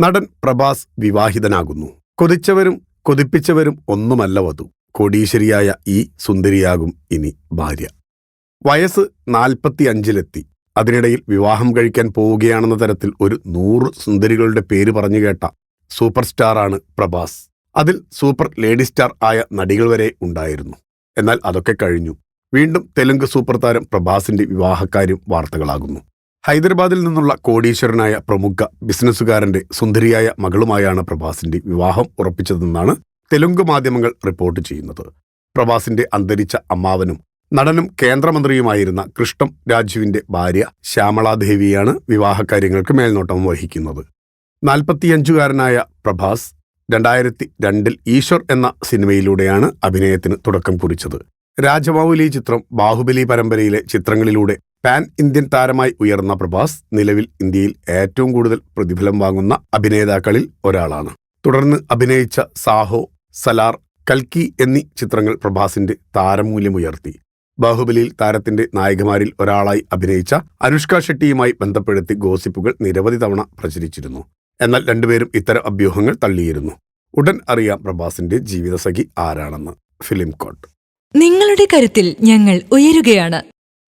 നടൻ പ്രഭാസ് വിവാഹിതനാകുന്നു. കൊതിച്ചവരും കൊതിപ്പിച്ചവരും ഒന്നുമല്ല വധു. കോടീശ്വരിയായ ഈ സുന്ദരിയാകും ഇനി ഭാര്യ. വയസ്സ് നാൽപ്പത്തി അഞ്ചിലെത്തി അതിനിടയിൽ വിവാഹം കഴിക്കാൻ പോവുകയാണെന്ന തരത്തിൽ ഒരു നൂറ് സുന്ദരികളുടെ പേര് പറഞ്ഞു കേട്ട സൂപ്പർ സ്റ്റാറാണ് പ്രഭാസ്. അതിൽ സൂപ്പർ ലേഡി സ്റ്റാർ ആയ നടികൾ വരെ ഉണ്ടായിരുന്നു. എന്നാൽ അതൊക്കെ കഴിഞ്ഞു. വീണ്ടും തെലുങ്ക് സൂപ്പർ താരം പ്രഭാസിന്റെ വിവാഹക്കാര്യം വാർത്തകളാകുന്നു. ഹൈദരാബാദിൽ നിന്നുള്ള കോടീശ്വരനായ പ്രമുഖ ബിസിനസ്സുകാരന്റെ സുന്ദരിയായ മകളുമായാണ് പ്രഭാസിന്റെ വിവാഹം ഉറപ്പിച്ചതെന്നാണ് തെലുങ്ക് മാധ്യമങ്ങൾ റിപ്പോർട്ട് ചെയ്യുന്നത്. പ്രഭാസിന്റെ അന്തരിച്ച അമ്മാവനും നടനും കേന്ദ്രമന്ത്രിയുമായിരുന്ന കൃഷ്ണം രാജുവിന്റെ ഭാര്യ ശ്യാമളാദേവിയാണ് വിവാഹകാര്യങ്ങൾക്ക് മേൽനോട്ടം വഹിക്കുന്നത്. നാൽപ്പത്തിയഞ്ചുകാരനായ പ്രഭാസ് രണ്ടായിരത്തി രണ്ടിൽ ഈശ്വർ എന്ന സിനിമയിലൂടെയാണ് അഭിനയത്തിന് തുടക്കം കുറിച്ചത്. രാജമൗലി ചിത്രം ബാഹുബലി പരമ്പരയിലെ ചിത്രങ്ങളിലൂടെ പാൻ ഇന്ത്യൻ താരമായി ഉയർന്ന പ്രഭാസ് നിലവിൽ ഇന്ത്യയിൽ ഏറ്റവും കൂടുതൽ പ്രതിഫലം വാങ്ങുന്ന അഭിനേതാക്കളിൽ ഒരാളാണ്. തുടർന്ന് അഭിനയിച്ച സാഹോ സലാർ കൽക്കി എന്നീ ചിത്രങ്ങൾ പ്രഭാസിന്റെ താരമൂല്യം ഉയർത്തി. ബാഹുബലിയിൽ താരത്തിന്റെ നായകമാരിൽ ഒരാളായി അഭിനയിച്ച അനുഷ്ക ഷെട്ടിയുമായി ബന്ധപ്പെടുത്തി ഗോസിപ്പുകൾ നിരവധി തവണ പ്രചരിച്ചിരുന്നു. എന്നാൽ രണ്ടുപേരും ഇത്തരം അഭ്യൂഹങ്ങൾ തള്ളിയിരുന്നു. ഉടൻ അറിയാം പ്രഭാസിന്റെ ജീവിതസഖി ആരാണെന്ന്. ഫിലിം കോട്ട്. നിങ്ങളുടെ കരുത്തിൽ ഞങ്ങൾ ഉയരുകയാണ്.